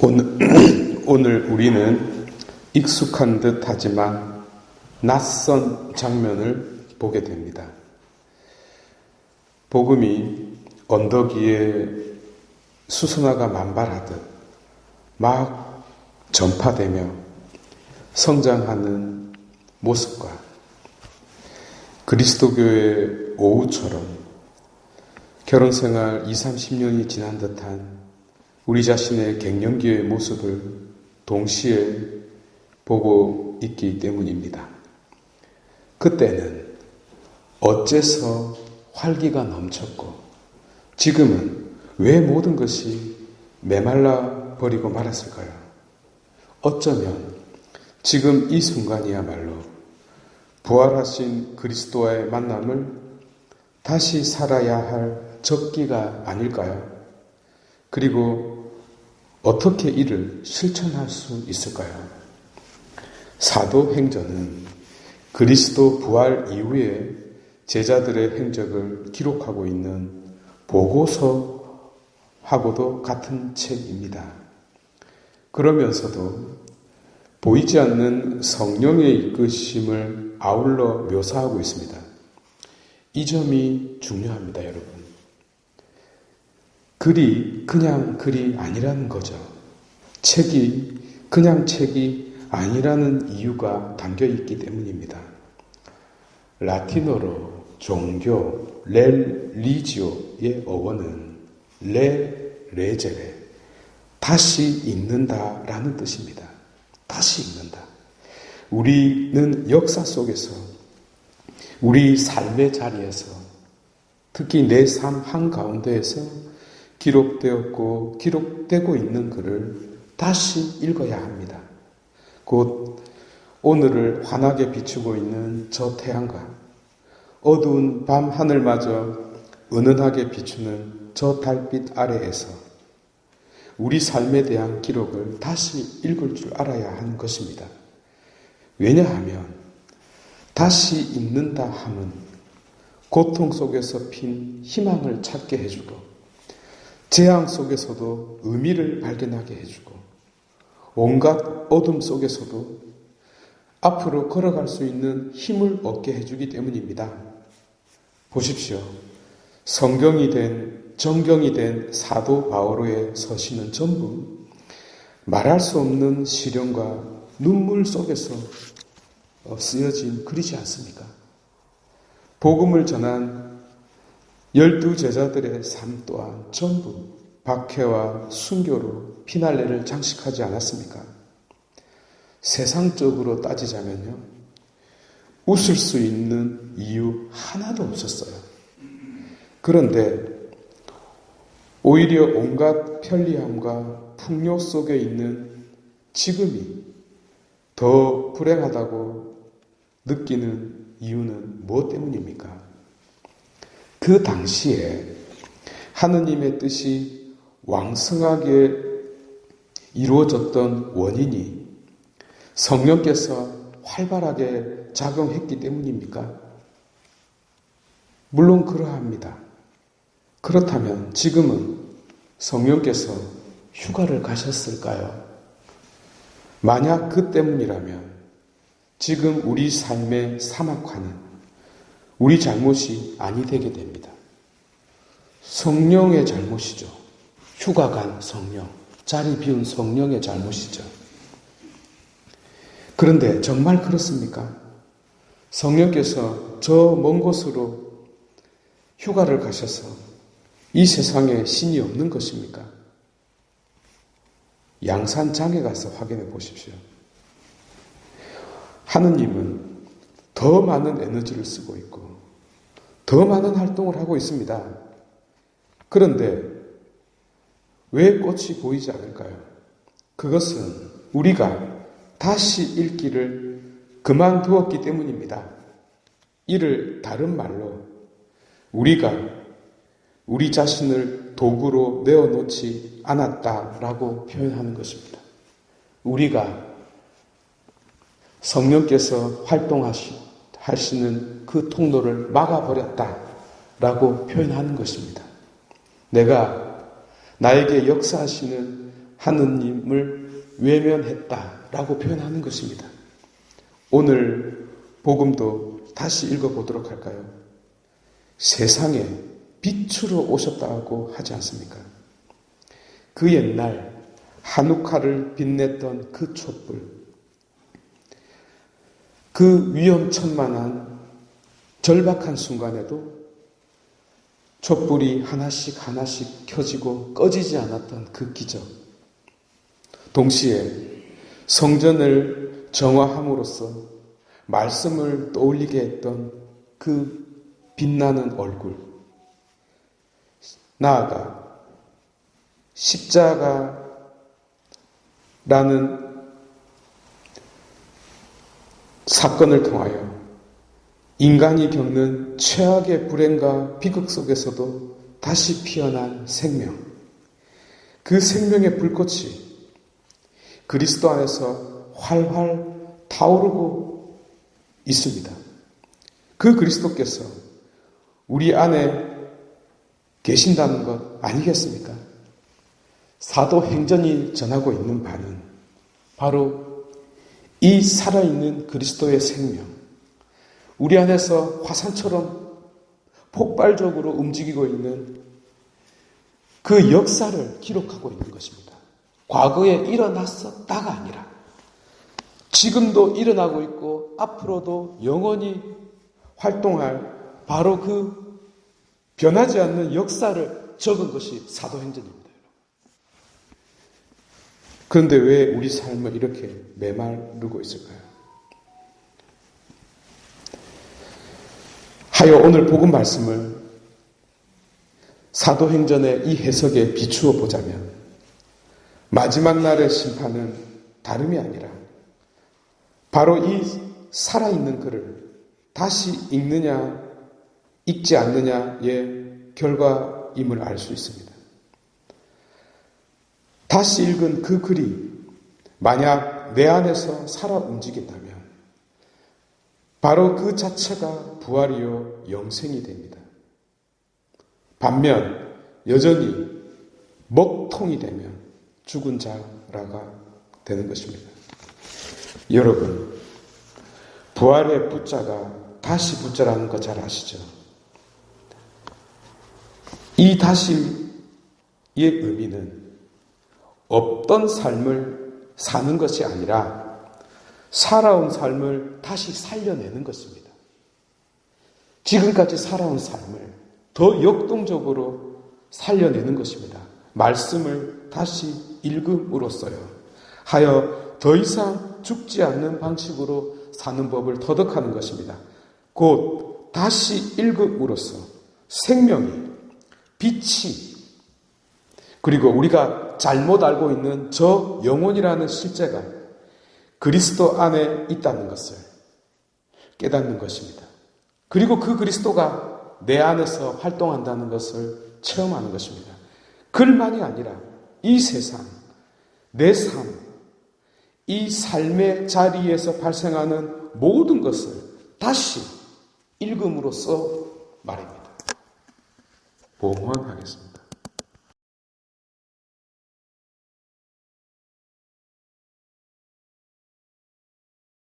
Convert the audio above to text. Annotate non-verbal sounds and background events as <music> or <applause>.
오늘, <clears throat> 오늘 우리는 익숙한 듯 하지만 낯선 장면을 보게 됩니다. 복음이 언덕 위에 수선화가 만발하듯 막 전파되며 성장하는 모습과 그리스도교의 오후처럼 결혼 생활 2, 30년이 지난 듯한 우리 자신의 갱년기의 모습을 동시에 보고 있기 때문입니다. 그때는 어째서 활기가 넘쳤고 지금은 왜 모든 것이 메말라 버리고 말았을까요? 어쩌면 지금 이 순간이야말로 부활하신 그리스도와의 만남을 다시 살아야 할 적기가 아닐까요? 그리고 어떻게 이를 실천할 수 있을까요? 사도 행전은 그리스도 부활 이후에 제자들의 행적을 기록하고 있는 보고서하고도 같은 책입니다. 그러면서도 보이지 않는 성령의 이끄심을 아울러 묘사하고 있습니다. 이 점이 중요합니다, 여러분. 글이 그냥 글이 아니라는 거죠. 책이 그냥 책이 아니라는 이유가 담겨 있기 때문입니다. 라틴어로 종교, 렐리지오의 어원은 레 레제레, 다시 읽는다라는 뜻입니다. 다시 읽는다. 우리는 역사 속에서 우리 삶의 자리에서 특히 내 삶 한가운데에서 기록되었고 기록되고 있는 글을 다시 읽어야 합니다. 곧 오늘을 환하게 비추고 있는 저 태양과 어두운 밤 하늘마저 은은하게 비추는 저 달빛 아래에서 우리 삶에 대한 기록을 다시 읽을 줄 알아야 하는 것입니다. 왜냐하면 다시 읽는다 함은 고통 속에서 핀 희망을 찾게 해주고 재앙 속에서도 의미를 발견하게 해주고 온갖 어둠 속에서도 앞으로 걸어갈 수 있는 힘을 얻게 해주기 때문입니다. 보십시오. 성경이 된, 정경이 된 사도 바오로의 서신은 전부 말할 수 없는 시련과 눈물 속에서 쓰여진 글이지 않습니까? 복음을 전한 열두 제자들의 삶 또한 전부 박해와 순교로 피날레를 장식하지 않았습니까? 세상적으로 따지자면요. 웃을 수 있는 이유 하나도 없었어요. 그런데 오히려 온갖 편리함과 풍요 속에 있는 지금이 더 불행하다고 느끼는 이유는 무엇 때문입니까? 그 당시에 하느님의 뜻이 왕성하게 이루어졌던 원인이 성령께서 활발하게 작용했기 때문입니까? 물론 그러합니다. 그렇다면 지금은 성령께서 휴가를 가셨을까요? 만약 그 때문이라면 지금 우리 삶의 사막화는 우리 잘못이 아니 되게 됩니다. 성령의 잘못이죠. 휴가 간 성령, 자리 비운 성령의 잘못이죠. 그런데 정말 그렇습니까? 성령께서 저 먼 곳으로 휴가를 가셔서 이 세상에 신이 없는 것입니까? 양산장에 가서 확인해 보십시오. 하느님은 더 많은 에너지를 쓰고 있고 더 많은 활동을 하고 있습니다. 그런데 왜 꽃이 보이지 않을까요? 그것은 우리가 다시 읽기를 그만두었기 때문입니다. 이를 다른 말로 우리가 우리 자신을 도구로 내어놓지 않았다라고 표현하는 것입니다. 우리가 성령께서 활동하시, 하시는 그 통로를 막아버렸다 라고 표현하는 것입니다. 내가 나에게 역사하시는 하느님을 외면했다 라고 표현하는 것입니다. 오늘 복음도 다시 읽어보도록 할까요? 세상에 빛으로 오셨다고 하지 않습니까? 그 옛날 한우카를 빛냈던 그 촛불, 그 위험천만한 절박한 순간에도 촛불이 하나씩 하나씩 켜지고 꺼지지 않았던 그 기적. 동시에 성전을 정화함으로써 말씀을 떠올리게 했던 그 빛나는 얼굴. 나아가 십자가라는 사건을 통하여 인간이 겪는 최악의 불행과 비극 속에서도 다시 피어난 생명. 그 생명의 불꽃이 그리스도 안에서 활활 타오르고 있습니다. 그 그리스도께서 우리 안에 계신다는 것 아니겠습니까? 사도 행전이 전하고 있는 바는 바로 이 살아있는 그리스도의 생명, 우리 안에서 화산처럼 폭발적으로 움직이고 있는 그 역사를 기록하고 있는 것입니다. 과거에 일어났었다가 아니라 지금도 일어나고 있고 앞으로도 영원히 활동할 바로 그 변하지 않는 역사를 적은 것이 사도행전입니다. 그런데 왜 우리 삶을 이렇게 메마르고 있을까요? 하여 오늘 복음 말씀을 사도행전의 이 해석에 비추어 보자면 마지막 날의 심판은 다름이 아니라 바로 이 살아있는 글을 다시 읽느냐 읽지 않느냐의 결과임을 알 수 있습니다. 다시 읽은 그 글이 만약 내 안에서 살아 움직인다면 바로 그 자체가 부활이요 영생이 됩니다. 반면 여전히 먹통이 되면 죽은 자라가 되는 것입니다. 여러분, 부활의 부자가 다시 부자라는 거 잘 아시죠? 이 다시의 의미는 없던 삶을 사는 것이 아니라 살아온 삶을 다시 살려내는 것입니다. 지금까지 살아온 삶을 더 역동적으로 살려내는 것입니다. 말씀을 다시 읽음으로써요. 하여 더 이상 죽지 않는 방식으로 사는 법을 터득하는 것입니다. 곧 다시 읽음으로써 생명이, 빛이, 그리고 우리가 잘못 알고 있는 저 영혼이라는 실제가 그리스도 안에 있다는 것을 깨닫는 것입니다. 그리고 그 그리스도가 내 안에서 활동한다는 것을 체험하는 것입니다. 글만이 아니라 이 세상, 내 삶, 이 삶의 자리에서 발생하는 모든 것을 다시 읽음으로써 말입니다. 봉헌하겠습니다.